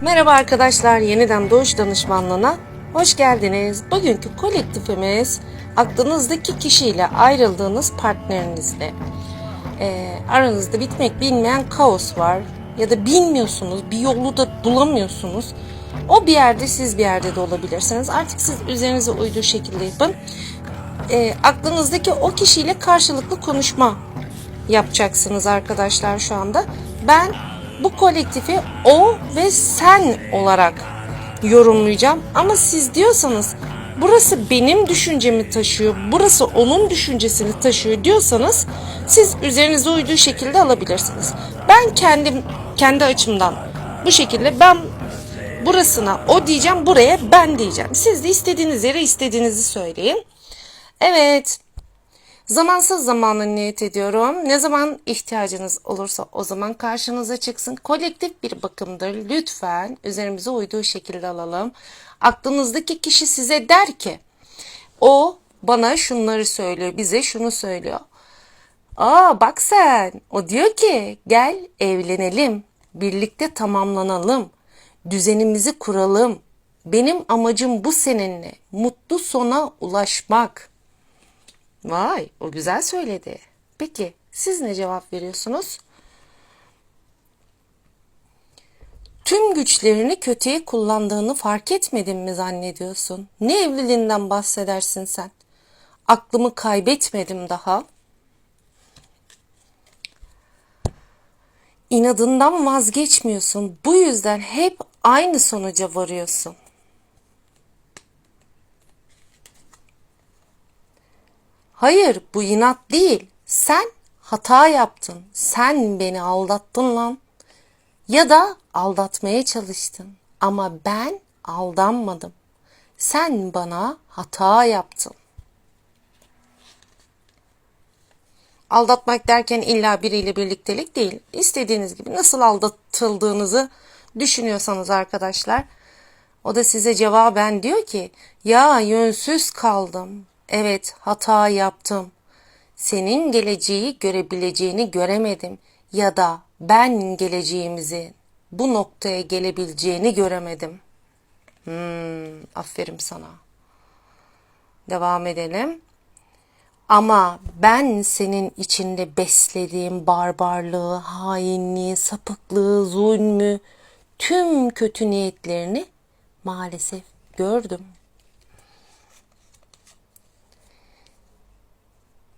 Merhaba arkadaşlar, yeniden Doğuş Danışmanlığı'na hoş geldiniz. Bugünkü kolektifimiz aklınızdaki kişiyle ayrıldığınız partnerinizle. Ee, aranızda bitmek bilmeyen kaos var ya da bilmiyorsunuz, bir yolu da bulamıyorsunuz. O bir yerde, siz bir yerde de olabilirsiniz. Artık siz üzerinize uyduğu şekilde yapın. Ee, aklınızdaki o kişiyle karşılıklı konuşma yapacaksınız arkadaşlar şu anda. Ben bu kolektifi o ve sen olarak yorumlayacağım. Ama siz diyorsanız burası benim düşüncemi taşıyor, burası onun düşüncesini taşıyor diyorsanız siz üzerinize uyduğu şekilde alabilirsiniz. Ben kendim kendi açımdan bu şekilde ben burasına o diyeceğim, buraya ben diyeceğim. Siz de istediğiniz yere istediğinizi söyleyin. Evet. Zamansız zamanı niyet ediyorum. Ne zaman ihtiyacınız olursa o zaman karşınıza çıksın. Kolektif bir bakımdır. Lütfen üzerimize uyduğu şekilde alalım. Aklınızdaki kişi size der ki o bana şunları söylüyor, bize şunu söylüyor. Aa bak sen. O diyor ki gel evlenelim. Birlikte tamamlanalım. Düzenimizi kuralım. Benim amacım bu seninle. Mutlu sona ulaşmak. Vay, o güzel söyledi. Peki, siz ne cevap veriyorsunuz? Tüm güçlerini kötüye kullandığını fark etmedin mi zannediyorsun? Ne evliliğinden bahsedersin sen? Aklımı kaybetmedim daha. İnadından vazgeçmiyorsun. Bu yüzden hep aynı sonuca varıyorsun. Hayır, bu inat değil. Sen hata yaptın. Sen beni aldattın lan. Ya da aldatmaya çalıştın. Ama ben aldanmadım. Sen bana hata yaptın. Aldatmak derken illa biriyle birliktelik değil. İstediğiniz gibi nasıl aldatıldığınızı düşünüyorsanız arkadaşlar. O da size cevaben diyor ki ya yönsüz kaldım. Evet hata yaptım. Senin geleceği görebileceğini göremedim ya da ben geleceğimizi bu noktaya gelebileceğini göremedim. Hmm, aferin sana. Devam edelim. Ama ben senin içinde beslediğim barbarlığı, hainliği, sapıklığı, zulmü, tüm kötü niyetlerini maalesef gördüm.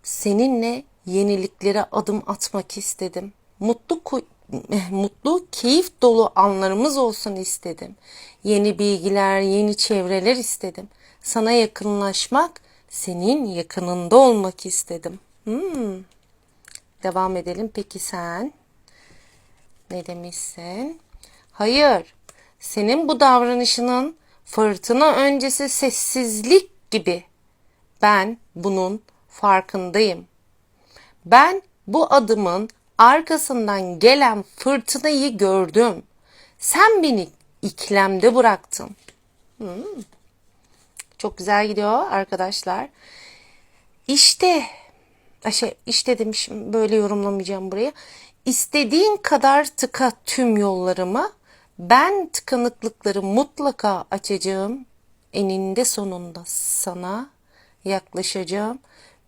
Seninle yeniliklere adım atmak istedim. Mutlu mutlu, keyif dolu anlarımız olsun istedim. Yeni bilgiler, yeni çevreler istedim. Sana yakınlaşmak, senin yakınında olmak istedim. Hmm. Devam edelim. Peki sen ne demişsin? Hayır. Senin bu davranışının fırtına öncesi sessizlik gibi. Ben bunun farkındayım. Ben bu adımın arkasından gelen fırtınayı gördüm. Sen beni iklemde bıraktın. Hmm. Çok güzel gidiyor arkadaşlar. İşte şey işte demişim böyle yorumlamayacağım buraya. İstediğin kadar tıka tüm yollarımı. Ben tıkanıklıkları mutlaka açacağım. Eninde sonunda sana yaklaşacağım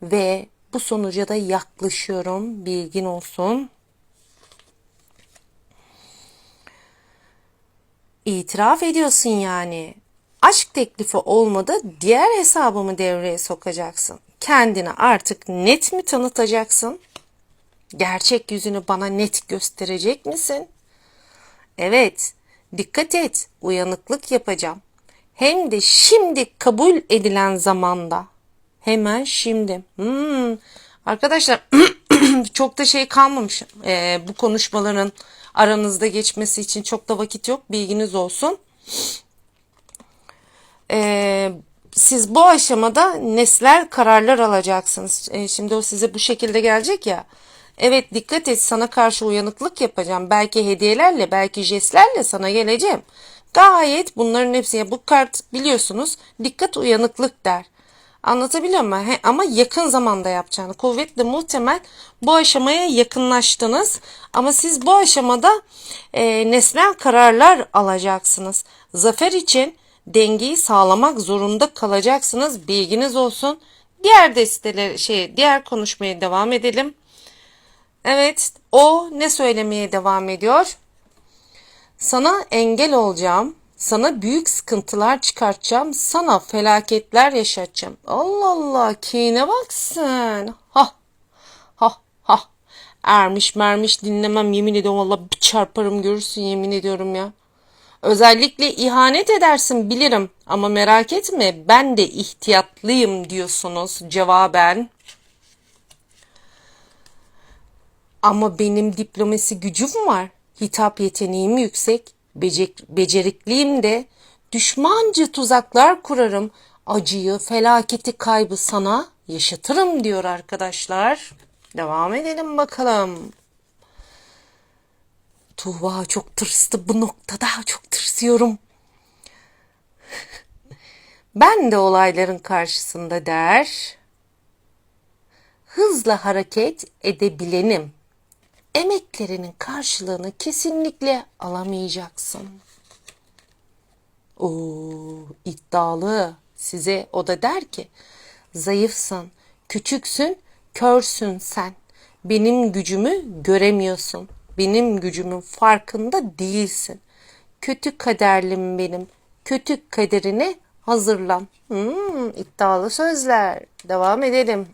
ve bu sonuca da yaklaşıyorum. Bilgin olsun. İtiraf ediyorsun yani. Aşk teklifi olmadı diğer hesabımı devreye sokacaksın. Kendini artık net mi tanıtacaksın? Gerçek yüzünü bana net gösterecek misin? Evet, dikkat et, uyanıklık yapacağım. Hem de şimdi kabul edilen zamanda. Hemen şimdi. Hmm. Arkadaşlar çok da şey kalmamış ee, bu konuşmaların aranızda geçmesi için çok da vakit yok. Bilginiz olsun. Ee, siz bu aşamada nesler kararlar alacaksınız. Ee, şimdi o size bu şekilde gelecek ya. Evet dikkat et sana karşı uyanıklık yapacağım. Belki hediyelerle belki jestlerle sana geleceğim. Gayet bunların hepsi bu kart biliyorsunuz dikkat uyanıklık der. Anlatabiliyor muyum? He, ama yakın zamanda yapacağını. Kuvvetle muhtemel bu aşamaya yakınlaştınız. Ama siz bu aşamada e, nesnel kararlar alacaksınız. Zafer için dengeyi sağlamak zorunda kalacaksınız. Bilginiz olsun. Diğer desteler şey diğer konuşmaya devam edelim. Evet, o ne söylemeye devam ediyor? Sana engel olacağım. Sana büyük sıkıntılar çıkartacağım. Sana felaketler yaşatacağım. Allah Allah kine baksın. Ha ha ha. Ermiş mermiş dinlemem yemin ediyorum valla bir çarparım görürsün yemin ediyorum ya. Özellikle ihanet edersin bilirim ama merak etme ben de ihtiyatlıyım diyorsunuz cevaben. Ama benim diplomasi gücüm var. Hitap yeteneğim yüksek. Becek, becerikliyim de. Düşmanca tuzaklar kurarım. Acıyı, felaketi, kaybı sana yaşatırım diyor arkadaşlar. Devam edelim bakalım. Tuğba çok tırstı bu noktada. Çok tırsıyorum. ben de olayların karşısında der. Hızla hareket edebilenim emeklerinin karşılığını kesinlikle alamayacaksın. Oo, iddialı. Size o da der ki, zayıfsın, küçüksün, körsün sen. Benim gücümü göremiyorsun. Benim gücümün farkında değilsin. Kötü kaderlim benim. Kötü kaderine hazırlan. Hmm, iddialı sözler. Devam edelim.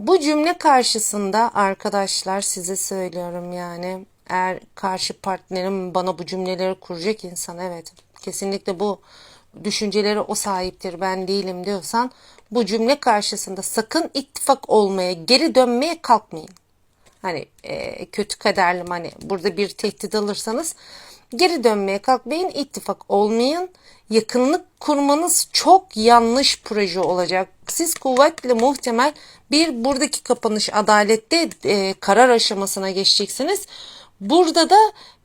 Bu cümle karşısında arkadaşlar size söylüyorum yani eğer karşı partnerim bana bu cümleleri kuracak insan evet kesinlikle bu düşünceleri o sahiptir ben değilim diyorsan bu cümle karşısında sakın ittifak olmaya geri dönmeye kalkmayın. Hani e, kötü kaderlim hani burada bir tehdit alırsanız geri dönmeye kalkmayın ittifak olmayın yakınlık kurmanız çok yanlış proje olacak. Siz kuvvetle muhtemel bir buradaki kapanış adalette e, karar aşamasına geçeceksiniz. Burada da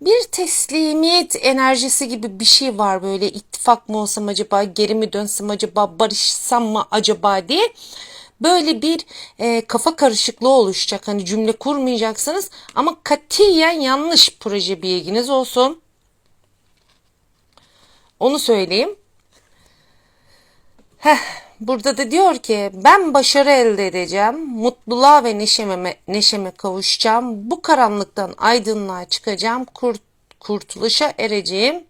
bir teslimiyet enerjisi gibi bir şey var böyle ittifak mı olsam acaba geri mi dönsem acaba barışsam mı acaba diye böyle bir e, kafa karışıklığı oluşacak. Hani cümle kurmayacaksınız ama katiyen yanlış proje bilginiz olsun. Onu söyleyeyim. Heh, burada da diyor ki ben başarı elde edeceğim. Mutluluğa ve neşeme, neşeme kavuşacağım. Bu karanlıktan aydınlığa çıkacağım. Kurt, kurtuluşa ereceğim.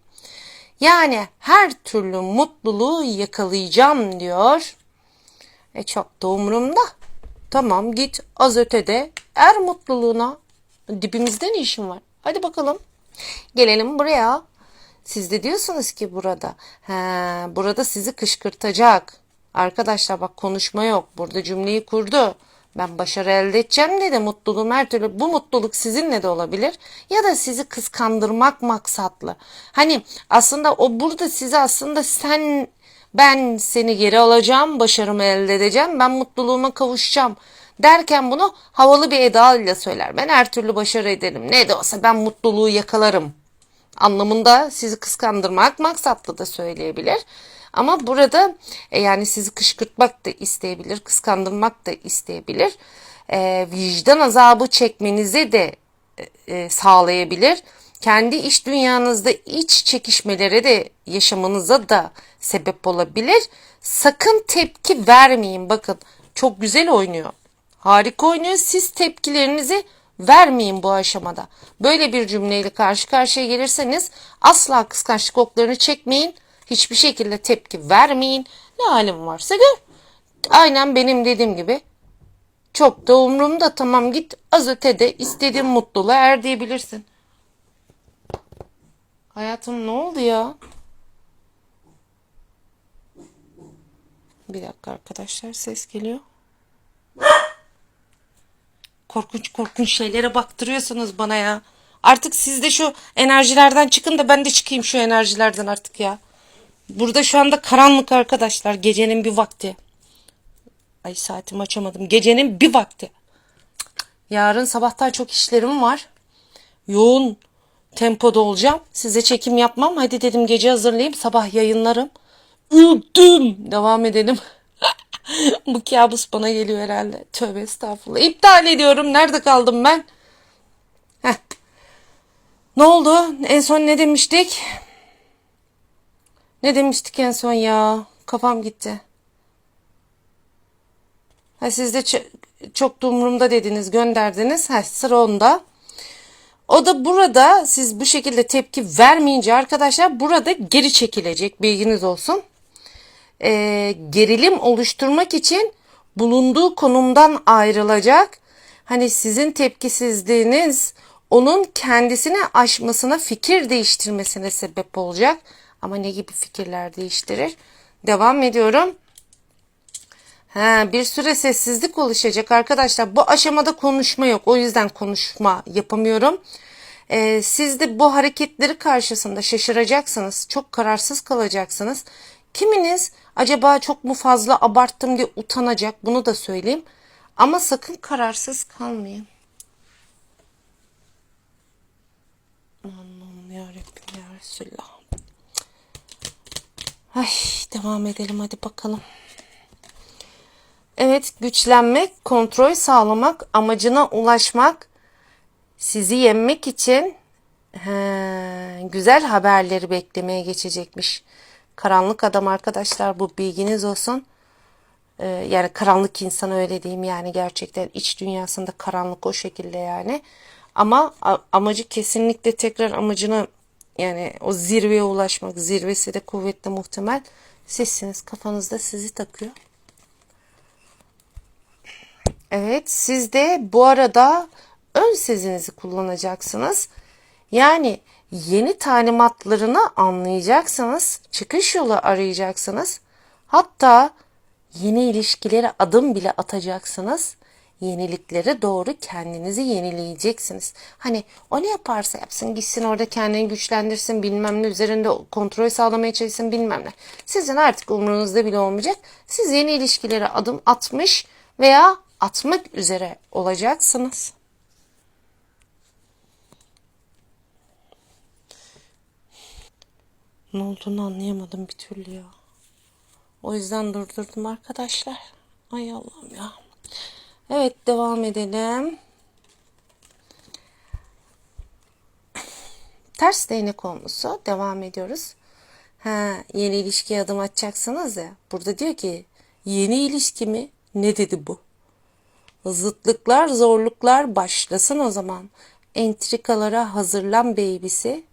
Yani her türlü mutluluğu yakalayacağım diyor. E çok da umurumda. Tamam git az ötede er mutluluğuna. Dibimizde ne işin var? Hadi bakalım. Gelelim buraya. Siz de diyorsunuz ki burada, he, burada sizi kışkırtacak. Arkadaşlar bak konuşma yok. Burada cümleyi kurdu. Ben başarı elde edeceğim dedi. Mutluluğum her türlü. Bu mutluluk sizinle de olabilir. Ya da sizi kıskandırmak maksatlı. Hani aslında o burada size aslında sen ben seni geri alacağım, başarımı elde edeceğim, ben mutluluğuma kavuşacağım derken bunu havalı bir edayla söyler. Ben her türlü başarı ederim. Ne de olsa ben mutluluğu yakalarım anlamında sizi kıskandırmak maksatlı da söyleyebilir. Ama burada e, yani sizi kışkırtmak da isteyebilir, kıskandırmak da isteyebilir. E, vicdan azabı çekmenizi de e, e, sağlayabilir. Kendi iş dünyanızda iç çekişmelere de yaşamanıza da sebep olabilir. Sakın tepki vermeyin. Bakın çok güzel oynuyor. Harika oynuyor. Siz tepkilerinizi vermeyin bu aşamada. Böyle bir cümleyle karşı karşıya gelirseniz asla kıskançlık oklarını çekmeyin. Hiçbir şekilde tepki vermeyin. Ne halim varsa gör. Aynen benim dediğim gibi. Çok da umurumda tamam git az ötede istediğin mutluluğa er diyebilirsin. Hayatım ne oldu ya? Bir dakika arkadaşlar ses geliyor korkunç korkunç şeylere baktırıyorsunuz bana ya. Artık siz de şu enerjilerden çıkın da ben de çıkayım şu enerjilerden artık ya. Burada şu anda karanlık arkadaşlar. Gecenin bir vakti. Ay saatimi açamadım. Gecenin bir vakti. Yarın sabahtan çok işlerim var. Yoğun tempoda olacağım. Size çekim yapmam. Hadi dedim gece hazırlayayım. Sabah yayınlarım. Öldüm. Devam edelim. Bu kabus bana geliyor herhalde. Tövbe estağfurullah. İptal ediyorum. Nerede kaldım ben? Heh. Ne oldu? En son ne demiştik? Ne demiştik en son ya? Kafam gitti. Ha, siz de çok da dediniz, gönderdiniz. Ha, sıra onda. O da burada siz bu şekilde tepki vermeyince arkadaşlar burada geri çekilecek. Bilginiz olsun. Ee, gerilim oluşturmak için bulunduğu konumdan ayrılacak. Hani sizin tepkisizliğiniz onun kendisine aşmasına, fikir değiştirmesine sebep olacak. Ama ne gibi fikirler değiştirir? Devam ediyorum. He, bir süre sessizlik oluşacak arkadaşlar. Bu aşamada konuşma yok. O yüzden konuşma yapamıyorum. Ee, siz de bu hareketleri karşısında şaşıracaksınız. Çok kararsız kalacaksınız. Kiminiz acaba çok mu fazla abarttım diye utanacak. Bunu da söyleyeyim. Ama sakın kararsız kalmayın. Ay devam edelim hadi bakalım. Evet, güçlenmek, kontrol sağlamak, amacına ulaşmak, sizi yenmek için he, güzel haberleri beklemeye geçecekmiş. Karanlık adam arkadaşlar bu bilginiz olsun. Ee, yani karanlık insan öyle diyeyim yani gerçekten iç dünyasında karanlık o şekilde yani. Ama amacı kesinlikle tekrar amacına yani o zirveye ulaşmak, zirvesi de kuvvetli muhtemel. Sizsiniz kafanızda sizi takıyor. Evet, siz de bu arada ön sezinizi kullanacaksınız. Yani yeni talimatlarını anlayacaksınız, çıkış yolu arayacaksınız. Hatta yeni ilişkilere adım bile atacaksınız. Yeniliklere doğru kendinizi yenileyeceksiniz. Hani o ne yaparsa yapsın gitsin orada kendini güçlendirsin bilmem ne üzerinde kontrol sağlamaya çalışsın bilmem ne. Sizin artık umurunuzda bile olmayacak. Siz yeni ilişkilere adım atmış veya atmak üzere olacaksınız. Ne olduğunu anlayamadım bir türlü ya. O yüzden durdurdum arkadaşlar. Ay Allah'ım ya. Evet devam edelim. Ters değnek olmusu devam ediyoruz. Ha, yeni ilişkiye adım atacaksınız ya. Burada diyor ki yeni ilişki mi? Ne dedi bu? Zıtlıklar, zorluklar başlasın o zaman. Entrikalara hazırlan baby'si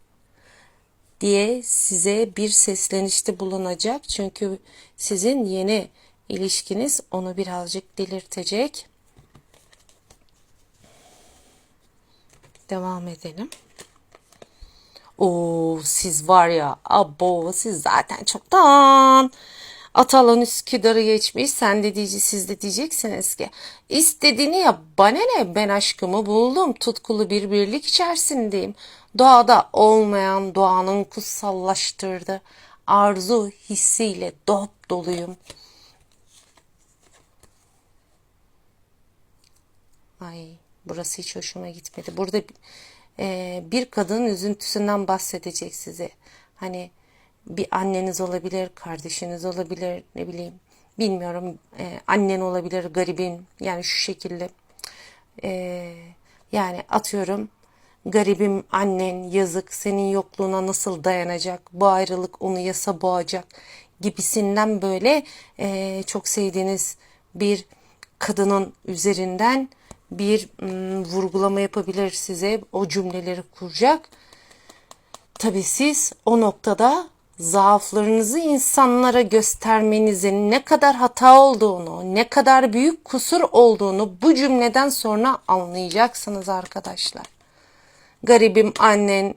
diye size bir seslenişte bulunacak. Çünkü sizin yeni ilişkiniz onu birazcık delirtecek. Devam edelim. Oo siz var ya abo siz zaten çoktan Atalan Üsküdar'ı geçmiş. Sen de diyece, siz de diyeceksiniz ki istediğini yap bana ne ben aşkımı buldum. Tutkulu bir birlik içerisindeyim. Doğada olmayan doğanın kutsallaştırdı. Arzu hissiyle dop doluyum. Ay burası hiç hoşuma gitmedi. Burada e, bir kadının üzüntüsünden bahsedecek size. Hani bir anneniz olabilir, kardeşiniz olabilir, ne bileyim bilmiyorum e, annen olabilir, garibin yani şu şekilde e, yani atıyorum garibim annen yazık senin yokluğuna nasıl dayanacak bu ayrılık onu yasa boğacak gibisinden böyle e, çok sevdiğiniz bir kadının üzerinden bir mm, vurgulama yapabilir size o cümleleri kuracak. Tabii siz o noktada zaaflarınızı insanlara göstermenizin ne kadar hata olduğunu, ne kadar büyük kusur olduğunu bu cümleden sonra anlayacaksınız arkadaşlar. Garibim annen,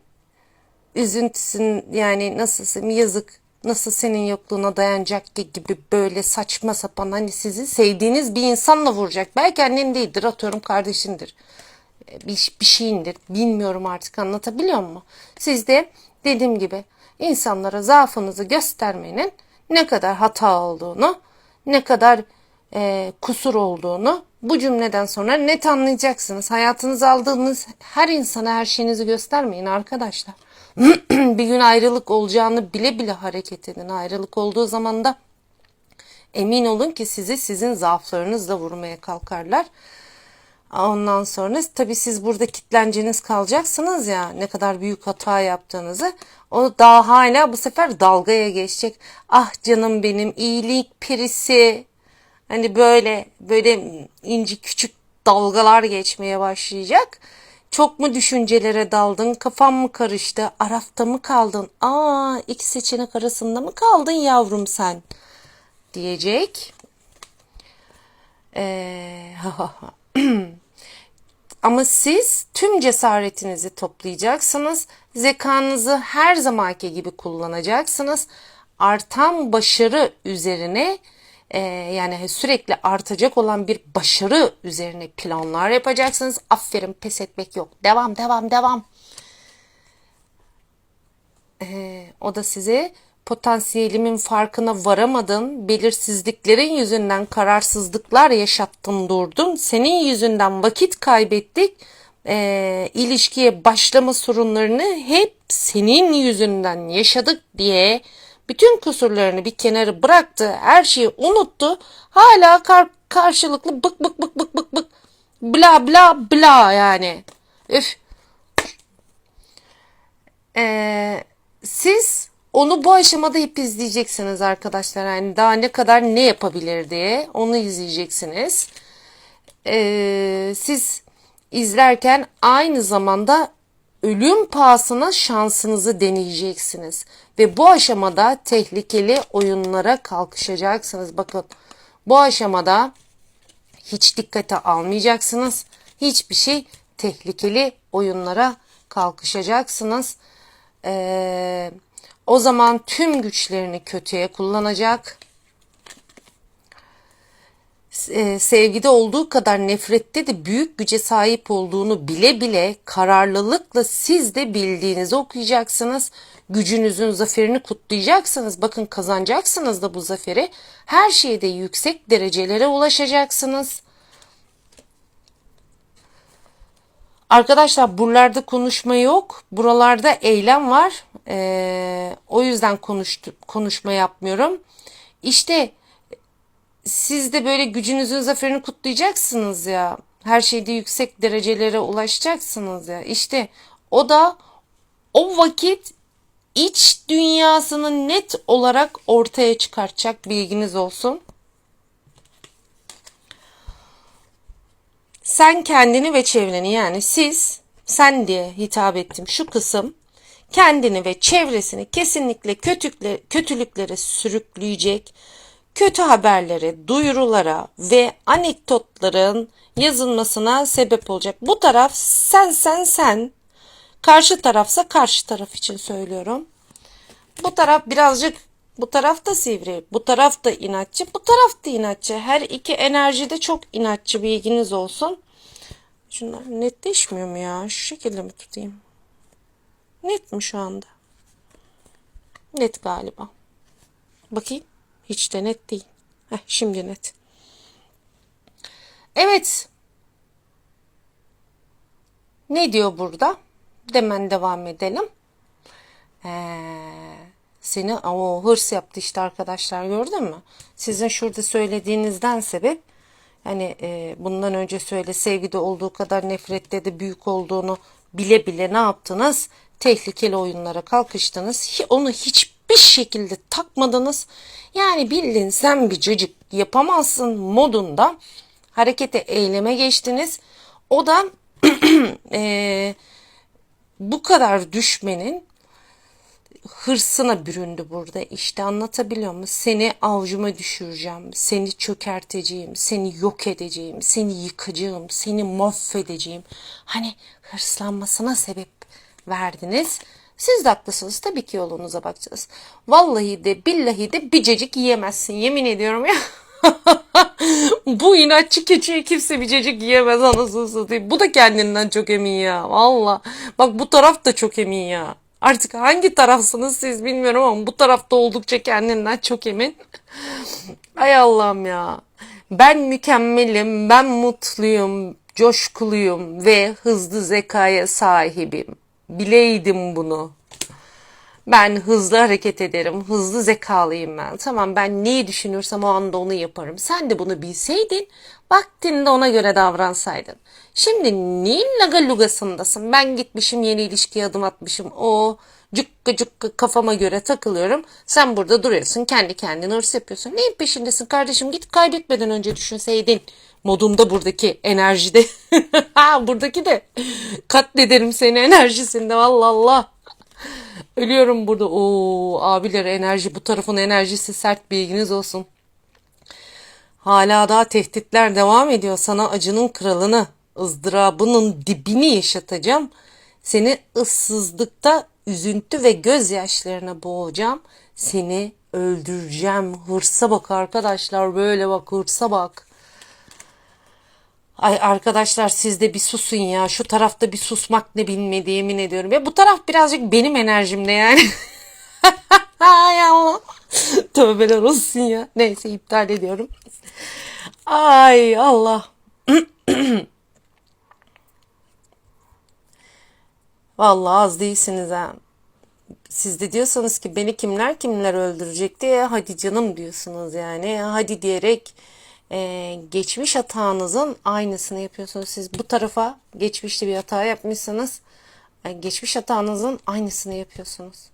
üzüntüsün yani nasılsın yazık nasıl senin yokluğuna dayanacak ki gibi böyle saçma sapan hani sizi sevdiğiniz bir insanla vuracak. Belki annen değildir atıyorum kardeşindir bir, bir şeyindir bilmiyorum artık anlatabiliyor muyum? Siz de dediğim gibi insanlara zaafınızı göstermenin ne kadar hata olduğunu, ne kadar e, kusur olduğunu bu cümleden sonra net anlayacaksınız. Hayatınıza aldığınız her insana her şeyinizi göstermeyin arkadaşlar. bir gün ayrılık olacağını bile bile hareket edin. Ayrılık olduğu zaman da emin olun ki sizi sizin zaaflarınızla vurmaya kalkarlar. Ondan sonra tabii siz burada kitlenceniz kalacaksınız ya ne kadar büyük hata yaptığınızı. O daha hala bu sefer dalgaya geçecek. Ah canım benim iyilik pirisi. Hani böyle böyle inci küçük dalgalar geçmeye başlayacak. Çok mu düşüncelere daldın? Kafan mı karıştı? Arafta mı kaldın? Aa iki seçenek arasında mı kaldın yavrum sen? Diyecek. Ee, Ama siz tüm cesaretinizi toplayacaksınız. Zekanızı her zamanki gibi kullanacaksınız. Artan başarı üzerine e, yani sürekli artacak olan bir başarı üzerine planlar yapacaksınız. Aferin pes etmek yok. Devam devam devam. E, o da size potansiyelimin farkına varamadın, belirsizliklerin yüzünden kararsızlıklar yaşattın durdun, senin yüzünden vakit kaybettik, e, ilişkiye başlama sorunlarını hep senin yüzünden yaşadık diye bütün kusurlarını bir kenara bıraktı, her şeyi unuttu, hala kar karşılıklı bık bık bık bık bık bık bla bla bla yani. Üf. Ee, siz onu bu aşamada hep izleyeceksiniz arkadaşlar. Yani daha ne kadar ne yapabilir diye onu izleyeceksiniz. Ee, siz izlerken aynı zamanda ölüm pahasına şansınızı deneyeceksiniz. Ve bu aşamada tehlikeli oyunlara kalkışacaksınız. Bakın bu aşamada hiç dikkate almayacaksınız. Hiçbir şey tehlikeli oyunlara kalkışacaksınız. Eee o zaman tüm güçlerini kötüye kullanacak. E, sevgide olduğu kadar nefrette de büyük güce sahip olduğunu bile bile kararlılıkla siz de bildiğinizi okuyacaksınız. Gücünüzün zaferini kutlayacaksınız. Bakın kazanacaksınız da bu zaferi. Her şeyde yüksek derecelere ulaşacaksınız. Arkadaşlar buralarda konuşma yok. Buralarda eylem var. Ee, o yüzden konuştu, konuşma yapmıyorum. İşte siz de böyle gücünüzün zaferini kutlayacaksınız ya. Her şeyde yüksek derecelere ulaşacaksınız ya. İşte o da o vakit iç dünyasını net olarak ortaya çıkartacak bilginiz olsun. Sen kendini ve çevreni yani siz sen diye hitap ettim şu kısım kendini ve çevresini kesinlikle kötülüklere, kötülüklere sürükleyecek kötü haberlere, duyurulara ve anekdotların yazılmasına sebep olacak. Bu taraf sen sen sen, karşı tarafsa karşı taraf için söylüyorum. Bu taraf birazcık bu taraf da sivri, bu taraf da inatçı, bu taraf da inatçı. Her iki enerji de çok inatçı bilginiz olsun. Şunlar netleşmiyor mu ya? Şu şekilde mi tutayım? Net mi şu anda? Net galiba. Bakayım. Hiç de net değil. Heh, şimdi net. Evet. Ne diyor burada? Demen devam edelim. Ee, seni o hırs yaptı işte arkadaşlar gördün mü? Sizin şurada söylediğinizden sebep hani e, bundan önce söyle sevgide olduğu kadar nefrette de büyük olduğunu bile bile ne yaptınız? tehlikeli oyunlara kalkıştınız. Onu hiçbir şekilde takmadınız. Yani bildin sen bir cacık yapamazsın modunda harekete eyleme geçtiniz. O da e, bu kadar düşmenin hırsına büründü burada. İşte anlatabiliyor muyum? Seni avcuma düşüreceğim, seni çökerteceğim, seni yok edeceğim, seni yıkacağım, seni mahvedeceğim. Hani hırslanmasına sebep verdiniz. Siz de haklısınız. Tabii ki yolunuza bakacağız. Vallahi de billahi de bicecik yiyemezsin. Yemin ediyorum ya. bu inatçı keçiye kimse bicecik yiyemez anasını satayım. Bu da kendinden çok emin ya. Valla. Bak bu taraf da çok emin ya. Artık hangi tarafsınız siz bilmiyorum ama bu tarafta oldukça kendinden çok emin. Ay Allah'ım ya. Ben mükemmelim, ben mutluyum, coşkuluyum ve hızlı zekaya sahibim. Bileydim bunu. Ben hızlı hareket ederim, hızlı zekalıyım ben. Tamam ben neyi düşünürsem o anda onu yaparım. Sen de bunu bilseydin, vaktinde ona göre davransaydın. Şimdi neyin lagalugasındasın? Ben gitmişim yeni ilişkiye adım atmışım. O cukka cukka kafama göre takılıyorum. Sen burada duruyorsun kendi kendine hırs yapıyorsun. Neyin peşindesin kardeşim git kaybetmeden önce düşünseydin. Modumda buradaki enerjide. buradaki de katlederim seni enerjisinde Allah Allah. Ölüyorum burada. Oo abiler enerji bu tarafın enerjisi sert bilginiz olsun. Hala daha tehditler devam ediyor. Sana acının kralını, ızdırabının dibini yaşatacağım. Seni ıssızlıkta üzüntü ve gözyaşlarına boğacağım. Seni öldüreceğim. Hırsa bak arkadaşlar böyle bak hırsa bak. Ay arkadaşlar siz de bir susun ya. Şu tarafta bir susmak ne bilmedi yemin ediyorum. Ya bu taraf birazcık benim enerjimde yani. Ay Allah. Tövbeler olsun ya. Neyse iptal ediyorum. Ay Allah. Vallahi az değilsiniz ha. Siz de diyorsanız ki beni kimler kimler öldürecek diye hadi canım diyorsunuz yani. Hadi diyerek e, geçmiş hatanızın aynısını yapıyorsunuz. Siz bu tarafa geçmişte bir hata yapmışsınız. e, geçmiş hatanızın aynısını yapıyorsunuz.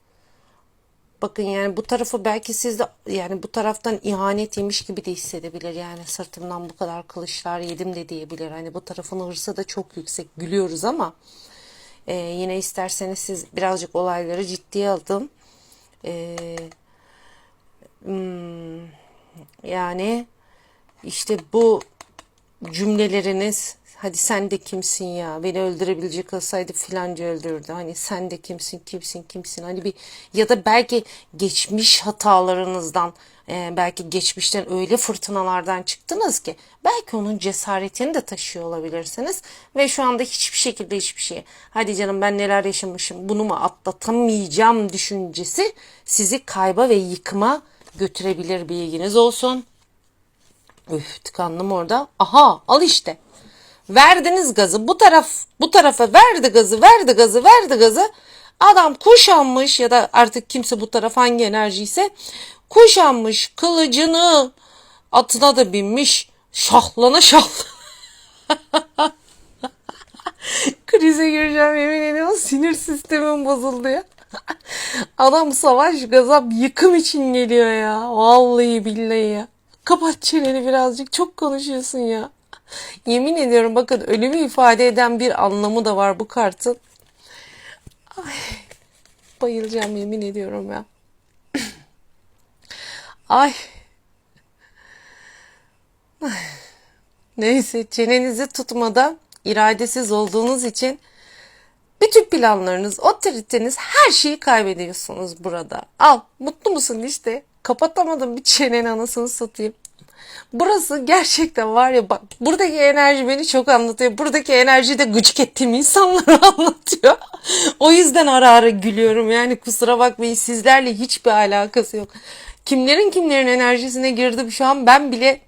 Bakın yani bu tarafı belki siz de yani bu taraftan ihanet yemiş gibi de hissedebilir. Yani sırtımdan bu kadar kılıçlar yedim de diyebilir. Hani bu tarafın hırsı da çok yüksek gülüyoruz ama e, yine isterseniz siz birazcık olayları ciddiye alın. E, hmm, yani işte bu cümleleriniz hadi sen de kimsin ya? Beni öldürebilecek olsaydı filanca öldürdü hani sen de kimsin kimsin kimsin? Hani bir ya da belki geçmiş hatalarınızdan e, belki geçmişten öyle fırtınalardan çıktınız ki belki onun cesaretini de taşıyor olabilirsiniz ve şu anda hiçbir şekilde hiçbir şey hadi canım ben neler yaşamışım bunu mu atlatamayacağım düşüncesi sizi kayba ve yıkıma götürebilir bilginiz olsun. Üf tıkandım orada. Aha al işte. Verdiniz gazı. Bu taraf bu tarafa verdi gazı, verdi gazı, verdi gazı. Adam kuşanmış ya da artık kimse bu taraf hangi enerjiyse kuşanmış kılıcını atına da binmiş şahlana şahlana. Krize gireceğim yemin ediyorum sinir sistemim bozuldu ya. Adam savaş gazap yıkım için geliyor ya. Vallahi billahi ya. Kapat çeneni birazcık çok konuşuyorsun ya. Yemin ediyorum bakın ölümü ifade eden bir anlamı da var bu kartın. Ay, bayılacağım yemin ediyorum ya. Ay. Neyse çenenizi tutmadan iradesiz olduğunuz için bütün planlarınız, otoriteniz her şeyi kaybediyorsunuz burada. Al mutlu musun işte. Kapatamadım bir çeneni anasını satayım. Burası gerçekten var ya bak buradaki enerji beni çok anlatıyor. Buradaki enerji de gıcık ettiğim insanları anlatıyor. o yüzden ara ara gülüyorum yani kusura bakmayın sizlerle hiçbir alakası yok. Kimlerin kimlerin enerjisine girdim şu an ben bile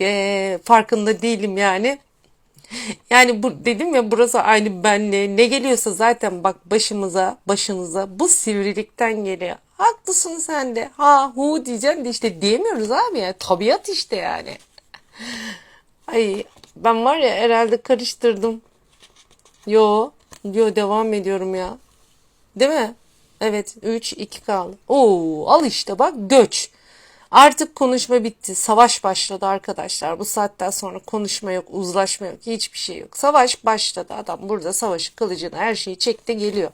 e, farkında değilim yani. Yani bu dedim ya burası aynı benle. Ne geliyorsa zaten bak başımıza, başınıza bu sivrilikten geliyor. Haklısın sen de. Ha hu diyeceksin de işte diyemiyoruz abi ya. Tabiat işte yani. Ay ben var ya herhalde karıştırdım. Yo, yo devam ediyorum ya. Değil mi? Evet 3 2 kaldı. Oo al işte bak göç. Artık konuşma bitti. Savaş başladı arkadaşlar. Bu saatten sonra konuşma yok, uzlaşma yok, hiçbir şey yok. Savaş başladı. Adam burada savaşı kılıcını her şeyi çekti geliyor.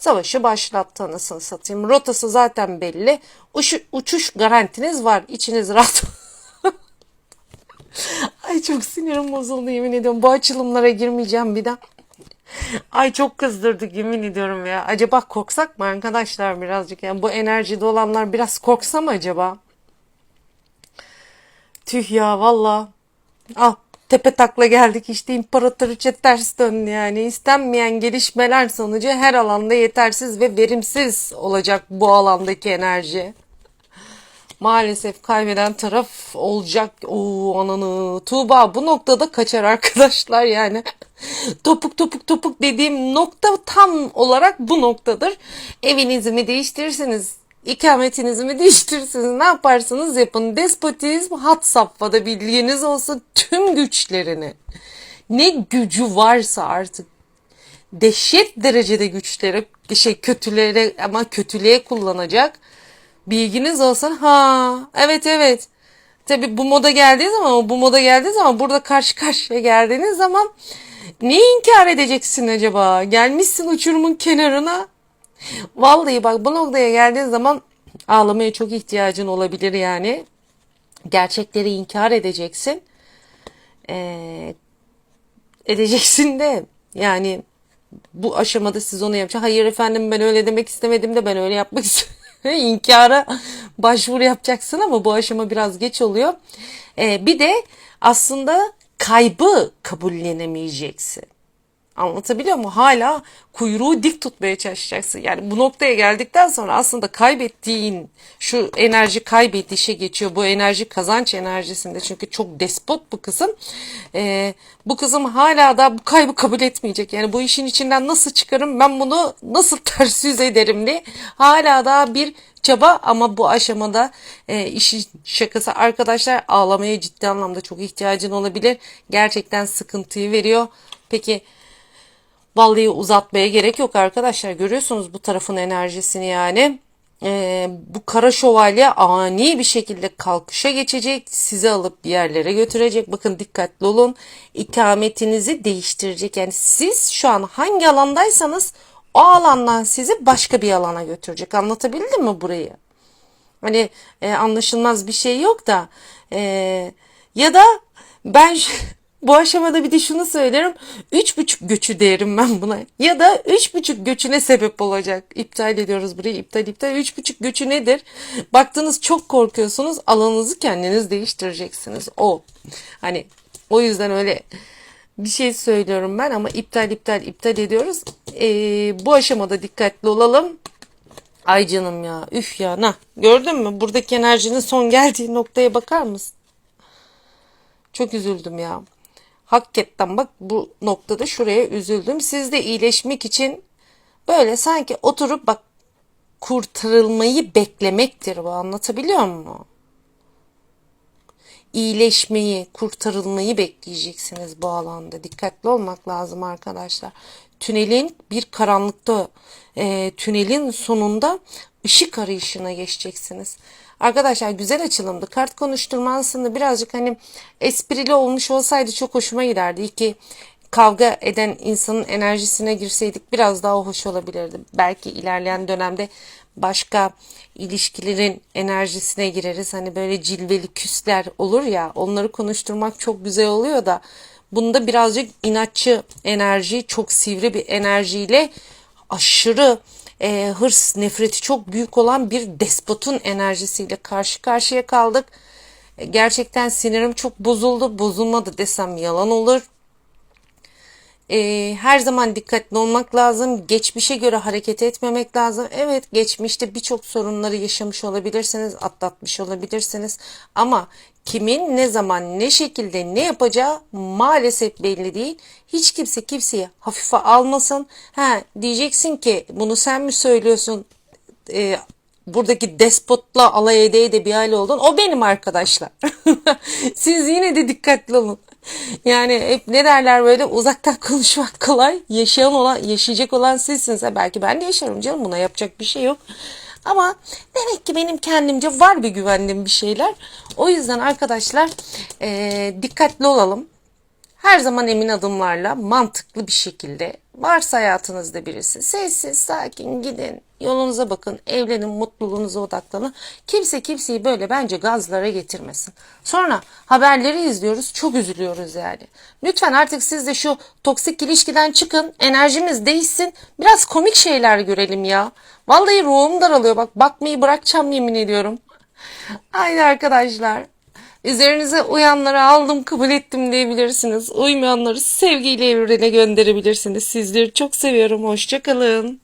Savaşı başlattı anasını satayım. Rotası zaten belli. Uç, uçuş garantiniz var. İçiniz rahat. Ay çok sinirim bozuldu yemin ediyorum. Bu açılımlara girmeyeceğim bir daha. Ay çok kızdırdık yemin ediyorum ya. Acaba korksak mı arkadaşlar birazcık? Yani bu enerjide olanlar biraz korksa mı acaba? Tüh ya valla. Al tepe takla geldik işte imparatoriçe ters döndü yani. İstenmeyen gelişmeler sonucu her alanda yetersiz ve verimsiz olacak bu alandaki enerji. maalesef kaybeden taraf olacak. Oo ananı. Tuğba bu noktada kaçar arkadaşlar yani. topuk topuk topuk dediğim nokta tam olarak bu noktadır. Evinizi mi değiştirirseniz ikametinizi mi değiştirirsiniz ne yaparsanız yapın. Despotizm hat safhada bilginiz olsun tüm güçlerini ne gücü varsa artık dehşet derecede güçleri şey kötülere ama kötülüğe kullanacak bilginiz olsun. Ha evet evet. Tabi bu moda geldiği zaman bu moda geldiği zaman burada karşı karşıya geldiğiniz zaman ne inkar edeceksin acaba? Gelmişsin uçurumun kenarına. Vallahi bak bu noktaya geldiğin zaman ağlamaya çok ihtiyacın olabilir yani. Gerçekleri inkar edeceksin. Ee, edeceksin de yani bu aşamada siz onu yapacaksınız. Hayır efendim ben öyle demek istemedim de ben öyle yapmak istedim. İnkara başvuru yapacaksın ama bu aşama biraz geç oluyor. Ee, bir de aslında kaybı kabullenemeyeceksin. Anlatabiliyor muyum? Hala kuyruğu dik tutmaya çalışacaksın. Yani bu noktaya geldikten sonra aslında kaybettiğin şu enerji kaybedişe geçiyor. Bu enerji kazanç enerjisinde. Çünkü çok despot bu kızım. Ee, bu kızım hala da bu kaybı kabul etmeyecek. Yani bu işin içinden nasıl çıkarım ben bunu nasıl ters yüz ederim diye hala da bir çaba ama bu aşamada e, işin şakası arkadaşlar ağlamaya ciddi anlamda çok ihtiyacın olabilir. Gerçekten sıkıntıyı veriyor. Peki Vallahi uzatmaya gerek yok arkadaşlar. Görüyorsunuz bu tarafın enerjisini yani. Ee, bu kara şövalye ani bir şekilde kalkışa geçecek. Sizi alıp bir yerlere götürecek. Bakın dikkatli olun. İkametinizi değiştirecek. Yani siz şu an hangi alandaysanız o alandan sizi başka bir alana götürecek. Anlatabildim mi burayı? Hani e, anlaşılmaz bir şey yok da e, ya da ben Bu aşamada bir de şunu söylerim. Üç buçuk göçü derim ben buna. Ya da üç buçuk göçüne sebep olacak. İptal ediyoruz burayı. İptal iptal. Üç buçuk göçü nedir? Baktınız çok korkuyorsunuz. Alanınızı kendiniz değiştireceksiniz. O. Hani o yüzden öyle bir şey söylüyorum ben ama iptal iptal iptal ediyoruz. Ee, bu aşamada dikkatli olalım. Ay canım ya üf ya na gördün mü buradaki enerjinin son geldiği noktaya bakar mısın? Çok üzüldüm ya. Hakikaten bak bu noktada şuraya üzüldüm. Siz de iyileşmek için böyle sanki oturup bak kurtarılmayı beklemektir bu anlatabiliyor muyum? iyileşmeyi, kurtarılmayı bekleyeceksiniz bu alanda. Dikkatli olmak lazım arkadaşlar. Tünelin bir karanlıkta, e, tünelin sonunda ışık arayışına geçeceksiniz. Arkadaşlar güzel açılımdı. Kart konuşturma aslında birazcık hani esprili olmuş olsaydı çok hoşuma giderdi. İyi ki kavga eden insanın enerjisine girseydik biraz daha hoş olabilirdi. Belki ilerleyen dönemde başka ilişkilerin enerjisine gireriz. Hani böyle cilveli küsler olur ya onları konuşturmak çok güzel oluyor da bunda birazcık inatçı enerji, çok sivri bir enerjiyle aşırı e, hırs, nefreti çok büyük olan bir despotun enerjisiyle karşı karşıya kaldık. E, gerçekten sinirim çok bozuldu. Bozulmadı desem yalan olur. E, her zaman dikkatli olmak lazım. Geçmişe göre hareket etmemek lazım. Evet geçmişte birçok sorunları yaşamış olabilirsiniz, atlatmış olabilirsiniz. Ama kimin ne zaman ne şekilde ne yapacağı maalesef belli değil. Hiç kimse kimseyi hafife almasın. Ha diyeceksin ki bunu sen mi söylüyorsun? Ee, buradaki despotla alay ede de bir hal oldun. O benim arkadaşlar. Siz yine de dikkatli olun. Yani hep ne derler böyle uzaktan konuşmak kolay. Yaşayan olan, yaşayacak olan sizsiniz. belki ben de yaşarım canım buna yapacak bir şey yok. Ama demek ki benim kendimce var bir güvendiğim bir şeyler. O yüzden arkadaşlar e, dikkatli olalım. Her zaman emin adımlarla mantıklı bir şekilde varsa hayatınızda birisi sessiz sakin gidin yolunuza bakın evlenin mutluluğunuza odaklanın. Kimse kimseyi böyle bence gazlara getirmesin. Sonra haberleri izliyoruz çok üzülüyoruz yani. Lütfen artık siz de şu toksik ilişkiden çıkın enerjimiz değişsin biraz komik şeyler görelim ya. Vallahi ruhum daralıyor bak bakmayı bırakacağım yemin ediyorum. Haydi arkadaşlar. Üzerinize uyanları aldım kabul ettim diyebilirsiniz. Uymayanları sevgiyle evrene gönderebilirsiniz. Sizleri çok seviyorum. Hoşçakalın.